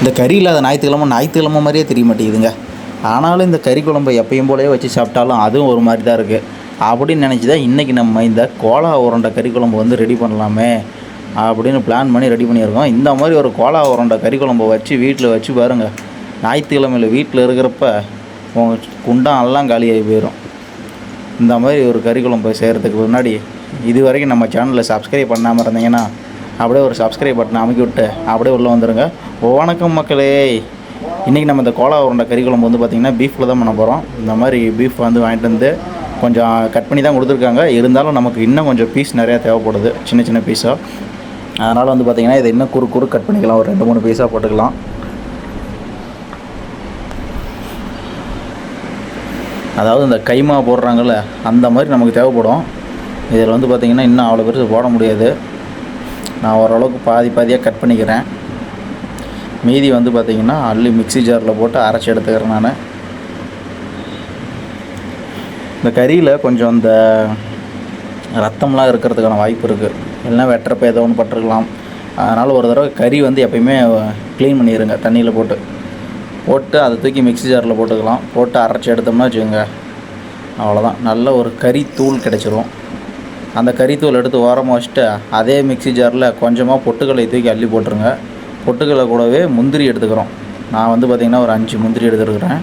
இந்த கறி இல்லாத ஞாயிற்றுக்கிழமை ஞாயிற்றுக்கிழமை மாதிரியே தெரிய மாட்டேங்குதுங்க. ஆனாலும் இந்த கறி குழம்பை எப்பயும் போலவே வச்சு சாப்பிட்டாலும் அதுவும் ஒரு மாதிரி தான் இருக்குது அப்படின்னு நினச்சி தான் இன்றைக்கி நம்ம இந்த கோலா உருண்டை கறி குழம்பு வந்து ரெடி பண்ணலாமே அப்படின்னு பிளான் பண்ணி ரெடி பண்ணியிருக்கோம். இந்த மாதிரி ஒரு கோலா உருண்டை கறி குழம்பை வச்சு வீட்டில் வச்சு பாருங்கள் ஞாயிற்றுக்கிழமையில் வீட்டில் இருக்கிறப்ப உங்கள் குண்டான் எல்லாம் காலியாகி போயிடும் இந்த மாதிரி ஒரு கறி குழம்பு செய்கிறதுக்கு முன்னாடி இது வரைக்கும் நம்ம சேனலில் சப்ஸ்கிரைப் பண்ணாமல் இருந்தீங்கன்னா அப்படியே ஒரு சப்ஸ்கிரைப் பட்டன் அமைக்கி விட்டு அப்படியே உள்ளே வந்துடுங்க வணக்கம் மக்களே. இன்றைக்கி நம்ம இந்த கோலா உருண்டை கறி குழம்பு வந்து பார்த்திங்கன்னா பீஃபில் தான் பண்ண போகிறோம் இந்த மாதிரி பீஃப் வந்து வாங்கிட்டு வந்து கொஞ்சம் கட் பண்ணி தான் கொடுத்துருக்காங்க. இருந்தாலும் நமக்கு இன்னும் கொஞ்சம் பீஸ் நிறையா தேவைப்படுது. சின்ன சின்ன பீஸாக அதனால் வந்து பார்த்திங்கன்னா இதை இன்னும் குறு குறு கட் பண்ணிக்கலாம். ஒரு ரெண்டு மூணு பீஸாக போட்டுக்கலாம். அதாவது இந்த கைமா போடுறாங்கள்ல அந்த மாதிரி நமக்கு தேவைப்படும். இதில் வந்து பார்த்திங்கன்னா இன்னும் அவ்வளோ பெருசு போட முடியாது. நான் ஓரளவுக்கு பாதி பாதியாக கட் பண்ணிக்கிறேன். மீதி வந்து பார்த்திங்கன்னா அள்ளி மிக்ஸி ஜாரில் போட்டு அரைச்சி எடுத்துக்கிறேன் நான். இந்த கறியில் கொஞ்சம் இந்த ரத்தம்லாம் இருக்கிறதுக்கான வாய்ப்பு இருக்குது இல்லைன்னா வெட்டுறப்ப ஏதோ ஒன்று பட்டிருக்கலாம். அதனால் ஒரு தடவை கறி வந்து எப்பயுமே க்ளீன் பண்ணிடுங்க தண்ணியில் போட்டு. போட்டு அதை தூக்கி மிக்ஸி ஜாரில் போட்டுக்கலாம். போட்டு அரைச்சி எடுத்தோம்னா வச்சுக்கோங்க அவ்வளோதான் நல்ல ஒரு கறி தூள் கிடச்சிரும். அந்த கறித்தூள் எடுத்து ஓரமாக வச்சுட்டு அதே மிக்ஸி ஜாரில் கொஞ்சமாக பொட்டுக்கல்லை தூக்கி அள்ளி போட்டுருங்க. பொட்டுக்கல்லை கூடவே முந்திரி எடுத்துக்கிறோம். நான் வந்து பார்த்திங்கன்னா ஒரு அஞ்சு முந்திரி எடுத்துருக்குறேன்.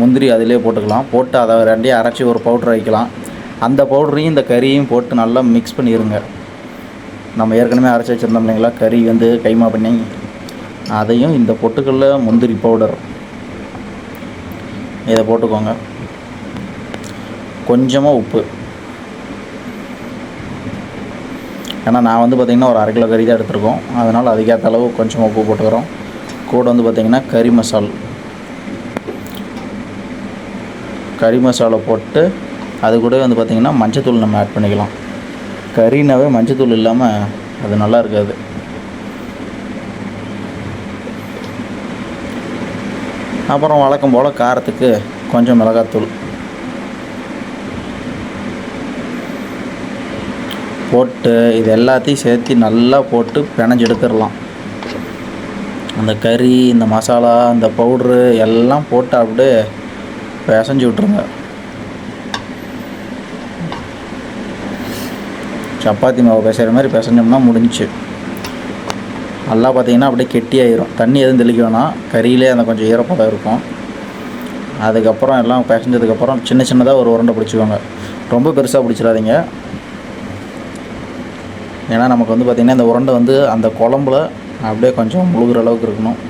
முந்திரி அதிலே போட்டுக்கலாம். போட்டு அதை ரெண்டையும் அரைச்சி ஒரு பவுட்ரு வைக்கலாம். அந்த பவுடரையும் இந்த கறியையும் போட்டு நல்லா மிக்ஸ் பண்ணிடுங்க நம்ம ஏற்கனவே அரைச்சி வச்சுருந்தோம் இல்லைங்களா? கறி வந்து கைமா பண்ணி அதையும் இந்த பொட்டுக்கல்ல முந்திரி பவுடர். இதை போட்டுக்கோங்க. கொஞ்சமாக உப்பு. ஏன்னா நான் வந்து பார்த்திங்கன்னா ஒரு அரை கிலோ கறி தான் எடுத்திருக்கோம். அதனால் அதுக்கேற்ற அளவு கொஞ்சமாக உப்பு போட்டுக்கிறோம் கூட வந்து பார்த்திங்கன்னா கறி மசால். கறி மசாலா போட்டு அது கூட வந்து பார்த்திங்கன்னா மஞ்சத்தூள் நம்ம ஆட் பண்ணிக்கலாம். கறினாவே மஞ்சத்தூள் இல்லாமல் அது நல்லா இருக்காது. அப்புறம் வழக்கம் போல் காரத்துக்கு கொஞ்சம் மிளகாத்தூள். போட்டு இது எல்லாத்தையும் சேர்த்து நல்லா போட்டு பிணைஞ்சு எடுத்துடலாம். அந்த கறி இந்த மசாலா இந்த பவுட்ரு எல்லாம் போட்டு அப்படியே பிசைஞ்சு விட்ருங்க சப்பாத்தி மாவு பிசைகிற மாதிரி பிசைஞ்சோம்னா முடிஞ்சுச்சு. நல்லா பார்த்தீங்கன்னா அப்படியே கெட்டியாயிரும். தண்ணி எதுவும் தெளிக்க வேணாம். கறியிலே அந்த கொஞ்சம் ஈரப்பதம் இருக்கும். அதுக்கப்புறம் எல்லாம் பிசைஞ்சதுக்கப்புறம் சின்ன சின்னதாக ஒரு உருண்டை பிடிச்சிக்கோங்க. ரொம்ப பெருசாக பிடிச்சிடாதீங்க. ஏன்னா நமக்கு வந்து பார்த்திங்கன்னா இந்த உருண்டை வந்து அந்த குழம்புல அப்படியே கொஞ்சம் முழுகிற அளவுக்கு இருக்கணும்.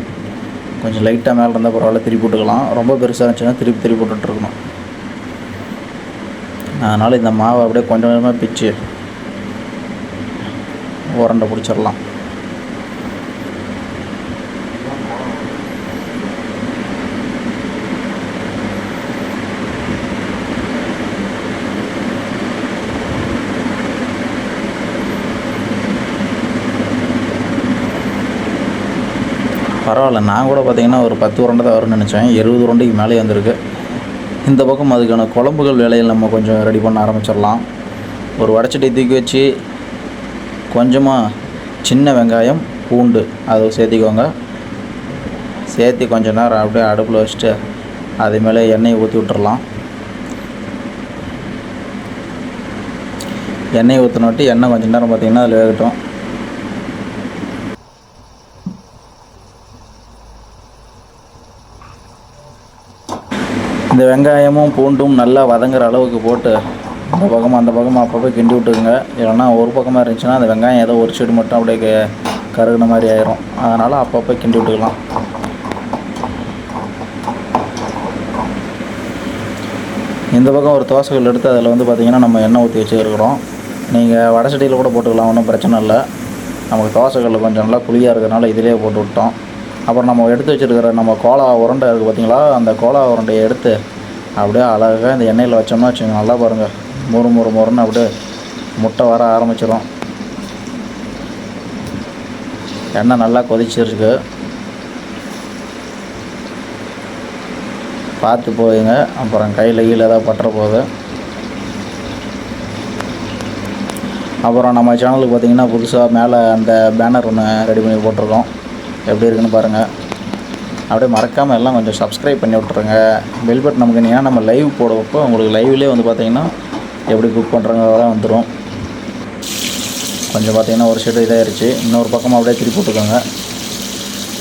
கொஞ்சம் லைட்டாக மேலே இருந்தால் பரவாயில்ல திருப்பி விட்டுக்கலாம் ரொம்ப பெருசாக இருந்துச்சுன்னா திருப்பி திருப்பி போட்டுட்ருக்கணும் அதனால் இந்த மாவை அப்படியே கொஞ்சம் கொஞ்சமாக பிச்சு உரண்டை பிடிச்சிடலாம். பரவாயில்ல. நான் கூட பார்த்தீங்கன்னா ஒரு பத்து உருண்டை தான் வரும்னு நினச்சேன். இருபது உருண்டைக்கு மேலே வந்திருக்கு. இந்த பக்கம் அதுக்கான குழம்புகள் வேலையில் நம்ம கொஞ்சம் ரெடி பண்ண ஆரம்பிச்சிடலாம். ஒரு வடச்சட்டி தூக்கி வச்சு கொஞ்சமாக சின்ன வெங்காயம் பூண்டு அதை சேர்த்திக்கோங்க. சேர்த்து கொஞ்ச நேரம் அப்படியே அடுப்பில் வச்சுட்டு அது மேலே எண்ணெயை ஊற்றி விட்டுறலாம். எண்ணெய் ஊற்றினோட்டி எண்ணெய் கொஞ்ச நேரம் பார்த்திங்கன்னா அதில் வேகட்டும். இந்த வெங்காயமும் பூண்டும் நல்லா வதங்குற அளவுக்கு போட்டு இந்த பக்கமாக அந்த பக்கமாக அப்பப்போ கிண்டி விட்டுருங்க இல்லைன்னா ஒரு பக்கமாக இருந்துச்சுன்னா அந்த வெங்காயம் ஏதோ ஒரு சைடு மட்டும் அப்படியே கருகின கருகுன மாதிரி ஆயிரும். அதனால் அப்பப்போ கிண்டி விட்டுக்கலாம். இந்த பக்கம் ஒரு தோசைகள் எடுத்து அதில் வந்து பார்த்திங்கன்னா நம்ம எண்ணெய் ஊற்றி வச்சுருக்கிறோம். நீங்கள் வடை சட்டியில் கூட போட்டுக்கலாம் ஒன்றும் பிரச்சனை இல்லை. நமக்கு தோசைகளில் கொஞ்சம் நல்லா குழியாக இருக்கிறதுனால இதிலே போட்டு விட்டோம். அப்புறம் நம்ம எடுத்து வச்சுருக்கிற நம்ம கோலா உருண்டை இருக்குது பார்த்தீங்களா? அந்த கோலா உருண்டையை எடுத்து அப்படியே அழகாக இந்த எண்ணெயில் வச்சோம்னா வச்சுங்க நல்லா பாருங்கள் முறு முறு முறுன்னு அப்படியே முட்டை வர ஆரம்பிச்சிடும் எண்ணெய் நல்லா கொதிச்சிருக்கு. பார்த்து போயுங்க அப்புறம் கையில் கீழே ஏதாவது பட்டுற போகுது அப்புறம் நம்ம சேனலுக்கு பார்த்தீங்கன்னா புதுசாக மேலே அந்த பேனர் ஒன்று ரெடி பண்ணி போட்டிருக்கோம். எப்படி இருக்குன்னு பாருங்கள் அப்படியே மறக்காமல் எல்லாம் கொஞ்சம் சப்ஸ்கிரைப் பண்ணி விட்ருங்க பெல் பட்டன் நமக்கு நீங்கள் நம்ம லைவ் போடுறப்போ உங்களுக்கு லைவ்லேயே வந்து பார்த்தீங்கன்னா எப்படி குக் பண்ணுறங்க வந்துடும் கொஞ்சம் பார்த்தீங்கன்னா ஒரு சைடு இதாகிடுச்சு இன்னொரு பக்கமாக அப்படியே திருப்பி விட்டுக்கோங்க.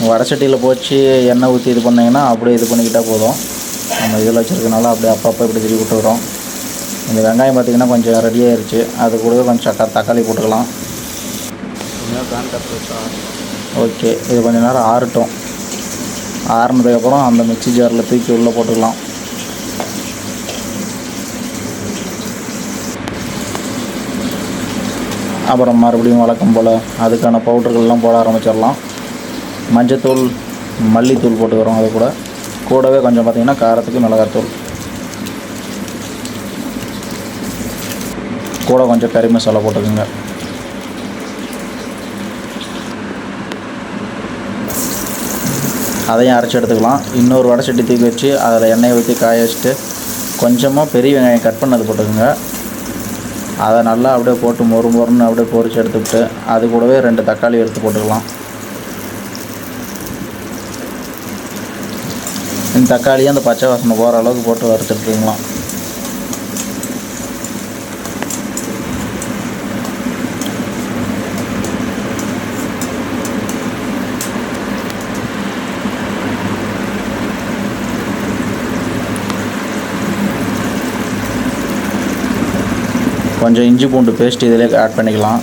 வடச்சட்டியில் போச்சு எண்ணெய் ஊற்றி இது பண்ணிங்கன்னா அப்படியே இது பண்ணிக்கிட்டால் போதும். நம்ம இதில் வச்சுருக்கனால அப்படியே அப்பப்போ இப்படி திருப்பி விட்டுக்கிறோம் இந்த வெங்காயம் பார்த்திங்கன்னா கொஞ்சம் ரெடி அது கூடவே கொஞ்சம் சக்கா தக்காளி போட்டுக்கலாம். ஓகே இது கொஞ்ச நேரம் ஆறட்டும். ஆறினதுக்கப்புறம் அந்த மிக்ஸி ஜாரில் தூக்கி உள்ளே போட்டுக்கலாம். அப்புறம் மறுபடியும் வழக்கம் போல் அதுக்கான பவுடர்கள்லாம் போட ஆரம்பிச்சிடலாம். மஞ்சத்தூள் மல்லித்தூள் போட்டுக்கிறோம் அது கூட. கூடவே கொஞ்சம் பார்த்திங்கன்னா காரத்துக்கு மிளகாத்தூள் கூட கொஞ்சம் கறி மசாலா போட்டுக்கோங்க. அதையும் அரைச்சி எடுத்துக்கலாம். இன்னொரு வடை சட்டி தூக்கி வச்சு அதில் எண்ணெயை ஊற்றி காய வச்சுட்டு கொஞ்சமாக பெரிய வெங்காயம் கட் பண்ணது போட்டுக்கோங்க. அதை நல்லா அப்படியே போட்டு மொறு மொறுன்னு அப்படியே பொறிச்சு எடுத்துக்கிட்டு அது கூடவே ரெண்டு தக்காளி எடுத்து போட்டுக்கலாம். இந்த தக்காளியும் அந்த பச்சை வாசனை போகிற அளவுக்கு போட்டு வறுத்துட்டுருக்கலாம். கொஞ்சம் இஞ்சி பூண்டு பேஸ்ட் இதிலே ஆட் பண்ணிக்கலாம்.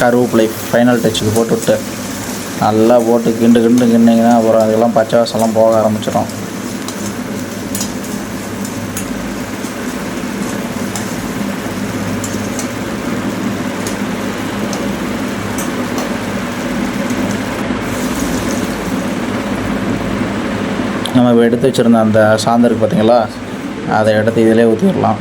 கருவேப்பிலை ஃபைனல் டச்சுக்கு போட்டுவிட்டு நல்லா போட்டு கிண்டு கிண்டு கிண்டிங்கன்னா அப்புறம் அதெல்லாம் பச்சை வாசம்லாம் போக ஆரம்பிச்சிடும். நம்ம எடுத்து வச்சுருந்த அந்த சாந்தருக்கு பார்த்தீங்களா அதை எடுத்து இதிலே ஊற்றிடலாம்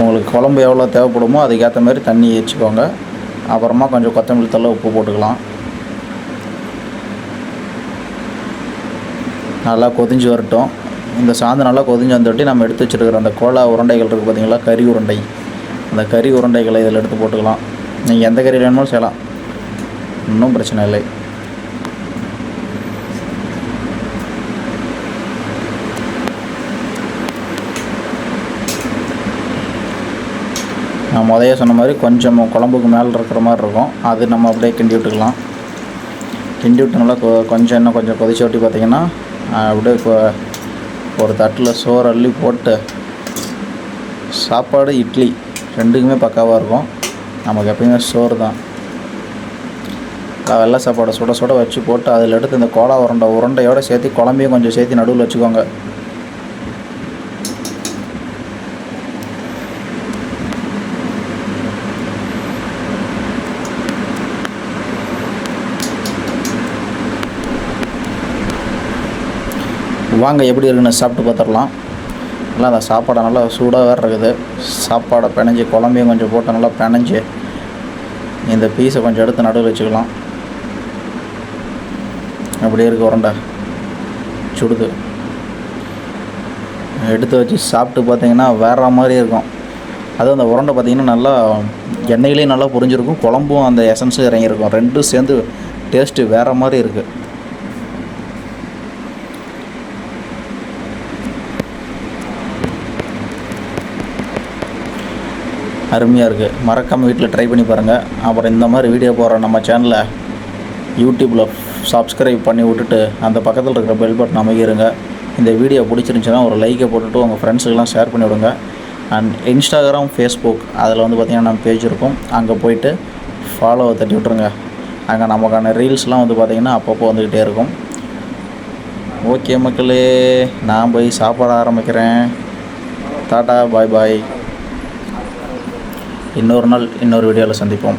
உங்களுக்கு குழம்பு எவ்வளோ தேவைப்படுமோ அதுக்கேற்ற மாதிரி தண்ணி ஏற்றிக்கோங்க. அப்புறமா கொஞ்சம் கொத்தமல்லி தள்ள உப்பு போட்டுக்கலாம். நல்லா கொதிஞ்சு வரட்டும். இந்த சாந்து நல்லா கொதிஞ்சு வந்துட்டு நம்ம எடுத்து வச்சுருக்கிற அந்த கோலா உருண்டைகள் இருக்குது பார்த்தீங்களா கறி உருண்டை. அந்த கறி உருண்டைகளை இதில் எடுத்து போட்டுக்கலாம். நீங்கள் எந்த கறி வேணுமோ செய்யலாம். ஒன்றும் பிரச்சனை இல்லை. நான் முதைய சொன்ன மாதிரி கொஞ்சம் குழம்புக்கு மேலே இருக்கிற மாதிரி இருக்கும். அது நம்ம அப்படியே கிண்டி விட்டுக்கலாம். கிண்டி விட்டு நல்லா கொ கொஞ்சம் இன்னும் கொஞ்சம் கொதிச்சு விட்டு பார்த்திங்கன்னா அப்படியே இப்போ ஒரு தட்டில் சோறு அள்ளி போட்டு சாப்பாடு இட்லி ரெண்டுக்குமே பக்காவாக இருக்கும். நமக்கு எப்பயுமே சோறு தான். வெள்ளை சாப்பாடை சுட சுட வச்சு போட்டு அதில் எடுத்து இந்த கோலா உருண்டை உருண்டையோட சேர்த்து குழம்பையும் கொஞ்சம் சேர்த்து நடுவில் வச்சுக்கோங்க. வாங்க எப்படி இருக்குன்னு சாப்பிட்டு பார்த்துடலாம் நல்லா அந்த சாப்பாடை நல்லா சூடாக வேறு இருக்குது. சாப்பாடை பிணைஞ்சி குழம்பையும் கொஞ்சம் போட்டு நல்லா பிணைஞ்சி இந்த பீஸை கொஞ்சம் எடுத்து நடுவில் வச்சுக்கலாம். அப்படியே இருக்கு உருண்டை. சுடுது. எடுத்து வச்சு சாப்பிட்டு பார்த்தீங்கன்னா வேற மாதிரி இருக்கும். அதுவும் அந்த உருண்டை பார்த்தீங்கன்னா நல்லா எண்ணெயிலையும் நல்லா புரிஞ்சிருக்கும். குழம்பும் அந்த எசன்ஸும் இறங்கியிருக்கும். ரெண்டும் சேர்ந்து டேஸ்ட்டு வேறு மாதிரி இருக்குது அருமையாக இருக்குது மறக்காமல் வீட்டில் ட்ரை பண்ணி பாருங்கள் அப்புறம் இந்த மாதிரி வீடியோ போடுற நம்ம சேனலை யூடியூப்பில் சப்ஸ்கிரைப் பண்ணி விட்டுட்டு அந்த பக்கத்தில் இருக்கிற பெல் பட்டன் அமைக்கிருங்க. இந்த வீடியோ பிடிச்சிருந்துச்சுன்னா ஒரு லைக்கை போட்டுட்டு உங்கள் ஃப்ரெண்ட்ஸுக்கெல்லாம் ஷேர் பண்ணி விடுங்க. அண்ட் இன்ஸ்டாகிராம் ஃபேஸ்புக் அதில் வந்து பார்த்திங்கன்னா நம்ம பேஜ் இருக்கும். அங்கே போயிட்டு ஃபாலோவை தட்டி விட்ருங்க அங்கே நமக்கான ரீல்ஸ்லாம் வந்து பார்த்திங்கன்னா அப்பப்போ வந்துக்கிட்டே இருக்கும். ஓகே மக்களே நான் போய் சாப்பாட ஆரம்பிக்கிறேன். டாட்டா பாய் பாய் இன்னொரு நாள் இன்னொரு வீடியோவில் சந்திப்போம்.